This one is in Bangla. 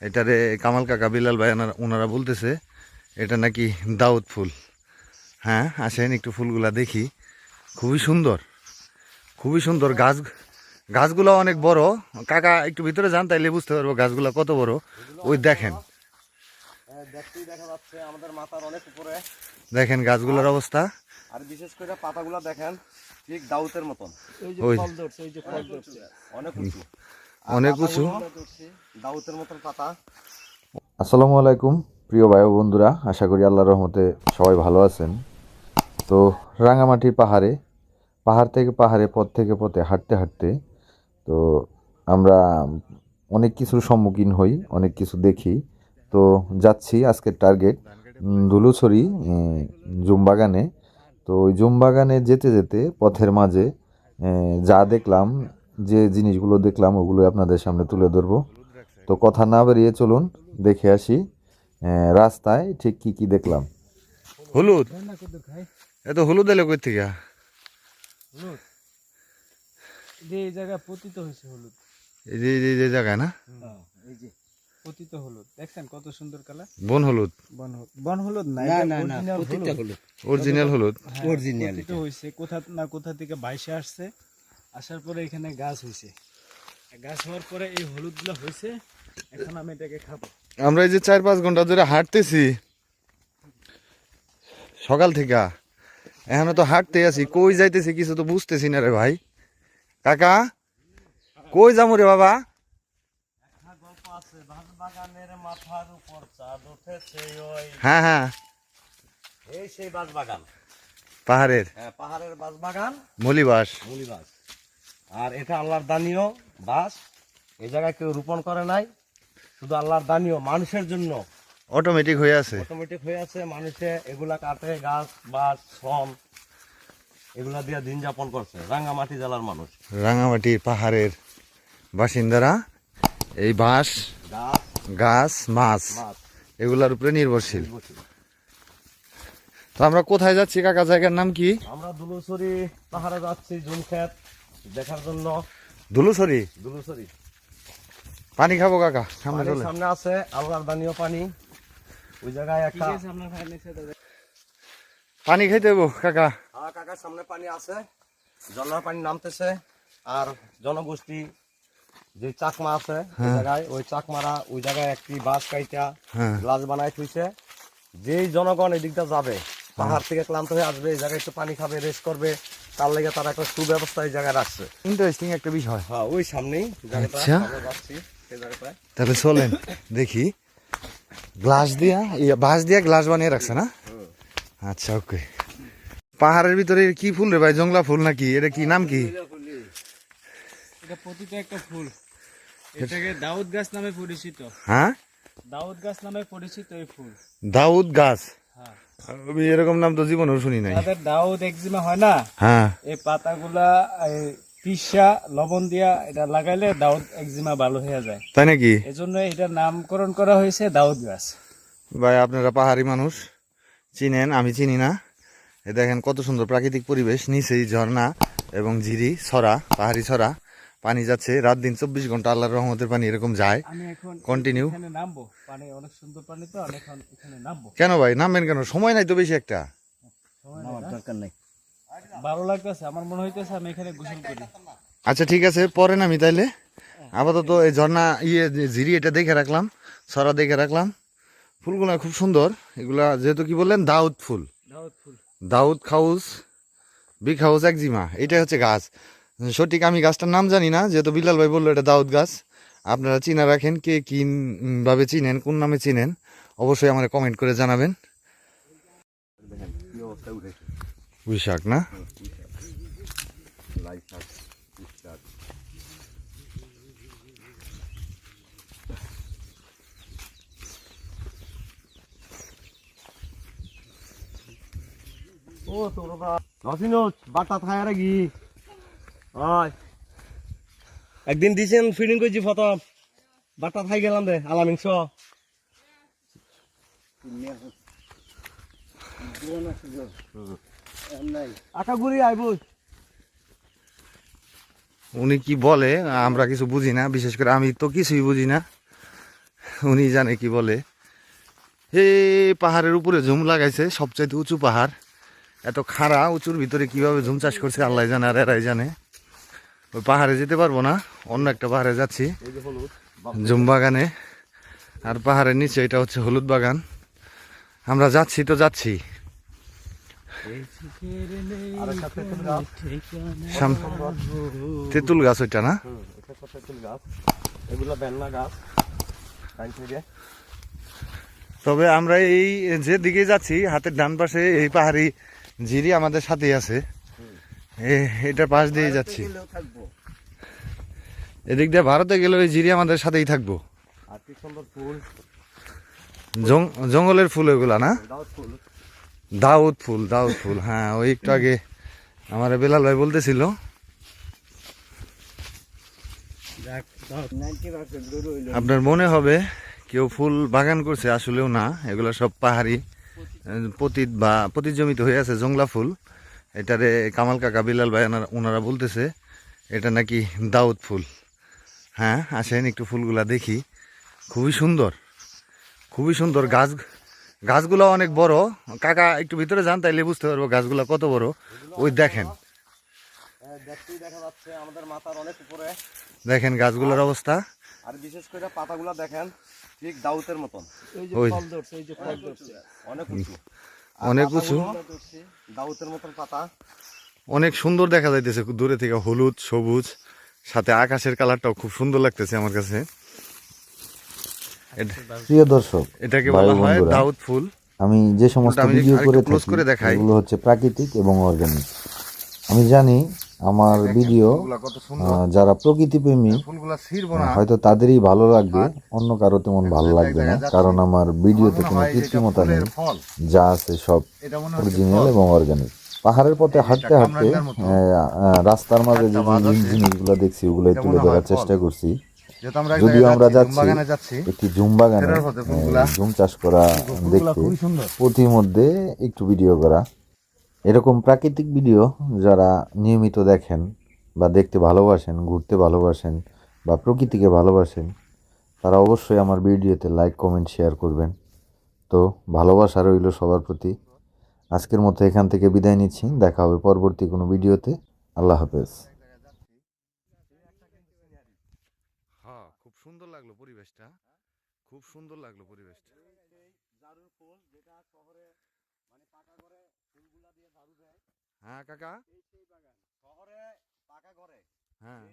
এটারে কামাল কাকা বিলাল ভাই ওনারা- ওনারা বলতেছে এটা নাকি দাউদ ফুল। হ্যাঁ আসেন একটু ফুলগুলা দেখি। খুবই সুন্দর খুবই সুন্দর গাছ গাছগুলো অনেক বড়। কাকা একটু ভিতরে যান তাইলে বুঝতে পারব গাছগুলো কত বড়। ওই দেখেন। দেখতেই দেখা যাচ্ছে আমাদের মাথার উপরে দেখেন গাছগুলোর অবস্থা। আর বিশেষ করে পাতাগুলো দেখেন ঠিক দাউতের মতন। এই যে ওই। ফল ধরছে এই যে ফল ধরছে। অনেক উঁচু। অনেক উঁচু পাতা। আসসালামু আলাইকুম প্রিয় ভাই বন্ধুরা আশা করি আল্লাহর রহমতে সবাই ভালো আছেন। তো রাঙামাটির পাহাড়ে পাহাড় থেকে পাহাড়ে পথ থেকে পথে হাঁটতে হাঁটতে তো আমরা অনেক কিছুর সম্মুখীন হই অনেক কিছু দেখি। তো যাচ্ছি আজকের টার্গেট ধুলুছড়ি জুমবাগানে। তো ওই জুমবাগানে যেতে যেতে পথের মাঝে যা দেখলাম যে জিনিসগুলো দেখলাম ওগুলো আপনাদের সামনে তুলে ধরবো। তো কথা না বেরিয়ে চলুন দেখে আসি রাস্তায় ঠিক কি কি দেখলাম। হলুদ? এত হলুদ এলো কই থেকে? হলুদ? যে এই জায়গা পতিত হয়েছে হলুদ। এই যে এই যে- যে না? এই যে। পতিত হলুদ। দেখছেন কত সুন্দর কালার? বন হলুদ। বন হলুদ। বন হলুদ না না না প্রত্যেকটা হলুদ। অরিজিনাল হলুদ। হ্যাঁ, original পতিত হয়েছে। কোথা না কোথা থেকে বাইশে আসছে? আসার পরে এখানে গাছ হয়েছে গাছ হওয়ার পরে এই হলুদগুলো হয়েছে এখন আমি এটাকে খাব। আমরা এই যে চার পাঁচ ঘণ্টা ধরে হাঁটতেছি সকাল থেকে। এখনও তো হাঁটতে আছি কই যাইতেছি কিছু তো বুঝতেছি না রে ভাই। কাকা কই যাব রে বাবা? হ্যাঁ হ্যাঁ। এই সেই বাগান পাহাড়ের। হ্যাঁ পাহাড়ের বাঁশ বাগান মলিবাস। মুলি বাস আর এটা আল্লাহর দানীয় বাস। এই জায়গায় কেউ রোপণ করে নাই। শুধু আল্লাহর দানীয় মানুষের জন্য। অটোমেটিক হয়ে আছে। অটোমেটিক হয়ে আছে মানুষে এগুলা কাটে গাছ বাস শ্রম এগুলা দিয়ে দিন যাপন করছে। রাঙ্গামাটি জেলার মানুষ। রাঙামাটির পাহাড়ের বাসিন্দারা এই বাঁশ গাছ মাছ মাছ। এগুলার উপরে নির্ভরশীল। তো আমরা কোথায় যাচ্ছি কাকা জায়গার নাম কি? আমরা দুলুসরি পাহাড়ে যাচ্ছি জুমক্ষেত দেখার জন্য ধুলুসরি দুলুসরি। পানি খাব কাকা সামনে চলে। সামনে আছে আল্লাহর দানীয় পানি। ওই জায়গায় একটা? পানি খাইতে হব কাকা। হ্যাঁ কাকার সামনে পানি আছে। জলার পানি নামতেছে। আর জনগোষ্ঠী যে চাকমা আছে ওই জায়গায় ওই চাকমারা ওই জায়গায় একটি বাস কাইটা হ্যাঁ। গ্লাস বানাই থুইছে। যেই জনগণ এদিকটা যাবে পাহাড় থেকে ক্লান্ত হয়ে আসবে এই জায়গায় একটু পানি খাবে রেস্ট করবে। তার লেগে তারা একটা সুব্যবস্থা এই জায়গায় রাখছে। ইন্টারেস্টিং একটা বিষয়। হ্যাঁ ওই সামনেই জায়গাটা আচ্ছা। আমরা যাচ্ছি সেই জায়গাটায়। তাহলে চলেন দেখি। গ্লাস দিয়া ইয়া, বাঁশ দিয়া গ্লাস বানিয়ে রাখছে না? আচ্ছা ওকে। পাহাড়ের ভিতরে কি ফুল রে ভাই? জংলা ফুল নাকি? এটা কি নাম কি? এটা পতিত একটা ফুল। এটাকে দাউদ গাছ নামে পরিচিত। হ্যাঁ? দাউদ গাছ নামে পরিচিত এই ফুল। দাউদ গাছ? আমি এরকম নাম তো জীবনেও শুনি নাই। তাদের দাউদ একজিমা হয় না? হ্যাঁ। এই পাতাগুলা এই পিসা লবণ দিয়া এটা লাগাইলে দাউদ একজিমা ভালো হয়ে যায়। তাই নাকি? এজন্য এটা নামকরণ করা হয়েছে দাউদ গাছ। ভাই আপনারা পাহাড়ি মানুষ চিনেন আমি চিনি না। এ দেখেন কত সুন্দর প্রাকৃতিক পরিবেশ নিচেই ঝর্ণা এবং ঝিরি ছড়া পাহাড়ি ছড়া। পানি যাচ্ছে রাত দিন চব্বিশ ঘণ্টা আল্লাহর রহমতের পানি এরকম যায়। কন্টিনিউ নামবো। পানি অনেক সুন্দর পানি তো এখানে নামবো। কেন ভাই? নামবেন কেন? সময় নাই তো বেশি একটা। সময় নেই না? দরকার নেই। ভালো লাগতেছে আমার মনে হইতেছে আমি এখানে গোসল করি। আচ্ছা ঠিক আছে পরে নামি তাইলে। আপাতত এই ঝর্ণা ইয়ে ঝিরি এটা দেখে রাখলাম সরা দেখে রাখলাম। ফুলগুলা খুব সুন্দর। এগুলা যেহেতু কি বললেন? দাউদ ফুল। দাউদ ফুল। দাউদ খাউস বিগ হাউস একজিমা। এটাই হচ্ছে গাছ। সঠিক আমি গাছটার নাম জানি না যেহেতু বিলাল ভাই বলল এটা দাউদ গাছ। আপনারা চিনা রাখেন কে কি উম, ভাবে চিনেন কোন নামে চিনেন অবশ্যই আমার কমেন্ট করে জানাবেন। না। ও তোরা বাটা থায় আর একদিন দিছেন ফিডিং করছি প্রথম। বাটা থাই গেলাম রে আলামিংস উনি কি বলে, আমরা কিছু বুঝি না, বিশেষ করে আমি তো কিছুই বুঝি না। উনি জানে কি বলে। এই পাহাড়ের উপরে ঝুম লাগাইছে, সবচাইতে উঁচু পাহাড়। এত খাড়া, উঁচুর ভিতরে কীভাবে ঝুম চাষ করছে, আল্লাহ জানে আর এরাই জানে। ওই পাহাড়ে যেতে পারব না অন্য একটা পাহাড়ে যাচ্ছি। এই জুম বাগানে। আর পাহাড়ের নিচে এটা হচ্ছে হলুদ বাগান। আমরা যাচ্ছি তো যাচ্ছি। তেঁতুল গাছ ওইটা না? তবে আমরা এই যে দিকে যাচ্ছি হাতের ডান পাশে এই পাহাড়ি জিরি আমাদের সাথেই আছে। এ- এটার পাশ দিয়ে যাচ্ছি। এদিক দিয়ে ভারতে গেলে ওই জিরি আমাদের সাথেই থাকব। জঙ্গলের ফুল ওইগুলা না? দাউদ ফুল। দাউদ ফুল হ্যাঁ ওই একটু আগে আমার বেলাল ভাই বলতেছিল। আপনার মনে হবে কেউ ফুল বাগান করছে আসলেও না এগুলো সব পাহাড়ি পতিত বা পতিত জমিতে হয়ে আছে জংলা ফুল। এটারে কামাল কাকা বিলাল ভাই ওনারা- বলতেছে এটা নাকি দাউদ ফুল। হ্যাঁ আসেন একটু ফুলগুলা দেখি। খুবই সুন্দর খুবই সুন্দর গাছ গাছগুলো অনেক বড়। কাকা একটু ভিতরে যান তাইলে বুঝতে পারব গাছগুলো কত বড়। ওই দেখেন। দেখতেই দেখা যাচ্ছে আমাদের মাথার অনেক উপরে দেখেন গাছগুলোর অবস্থা। আর বিশেষ করে পাতাগুলো দেখেন ঠিক দাউতের মতন। অনেক উঁচু। অনেক উঁচু। দাউতের মতন পাতা অনেক সুন্দর দেখা যাইতেছে দূরে থেকে হলুদ সবুজ সাথে আকাশের কালারটাও খুব সুন্দর লাগতেছে আমার কাছে প্রিয় দর্শক এটাকে বলা হয়। দাউদ ফুল আমি যে সমস্ত আমি ভিডিও করে থাকি করে দেখাই। এগুলো হচ্ছে প্রাকৃতিক এবং অর্গানিক আমি জানি আমার ভিডিও যারা প্রকৃতি প্রেমী ফুলগুলা ছিড়বো না হয়তো তাদেরই ভালো লাগবে অন্য কারও তেমন ভালো লাগবে না কারণ আমার ভিডিওতে কোনো কৃত্রিমতা নেই। যা আছে সব অরিজিনাল এবং অর্গানিক পাহাড়ের পথে হাঁটতে হাঁটতে রাস্তার মাঝে যে। জিনিসগুলো দেখছি ওগুলোই এটা তুলে ধরার চেষ্টা করছি। যদিও আমরা যাচ্ছি একটি জুম বাগানে জুম চাষ করা দেখতে। প্রতিমধ্যে একটু ভিডিও করা। এরকম প্রাকৃতিক ভিডিও যারা নিয়মিত দেখেন বা দেখতে ভালোবাসেন, ঘুরতে ভালোবাসেন বা প্রকৃতিকে ভালোবাসেন, তারা অবশ্যই আমার ভিডিওতে লাইক কমেন্ট শেয়ার করবেন। তো ভালোবাসা রইল সবার প্রতি। আজকের মতো এখান থেকে বিদায় নিচ্ছি। দেখা হবে পরবর্তী কোনো ভিডিওতে। আল্লাহ হাফেজ। হ্যাঁ খুব সুন্দর লাগল পরিবেশটা। খুব সুন্দর লাগল পরিবেশটা। হ্যাঁ কাকা? শহরে পাকা ঘরে। হ্যাঁ।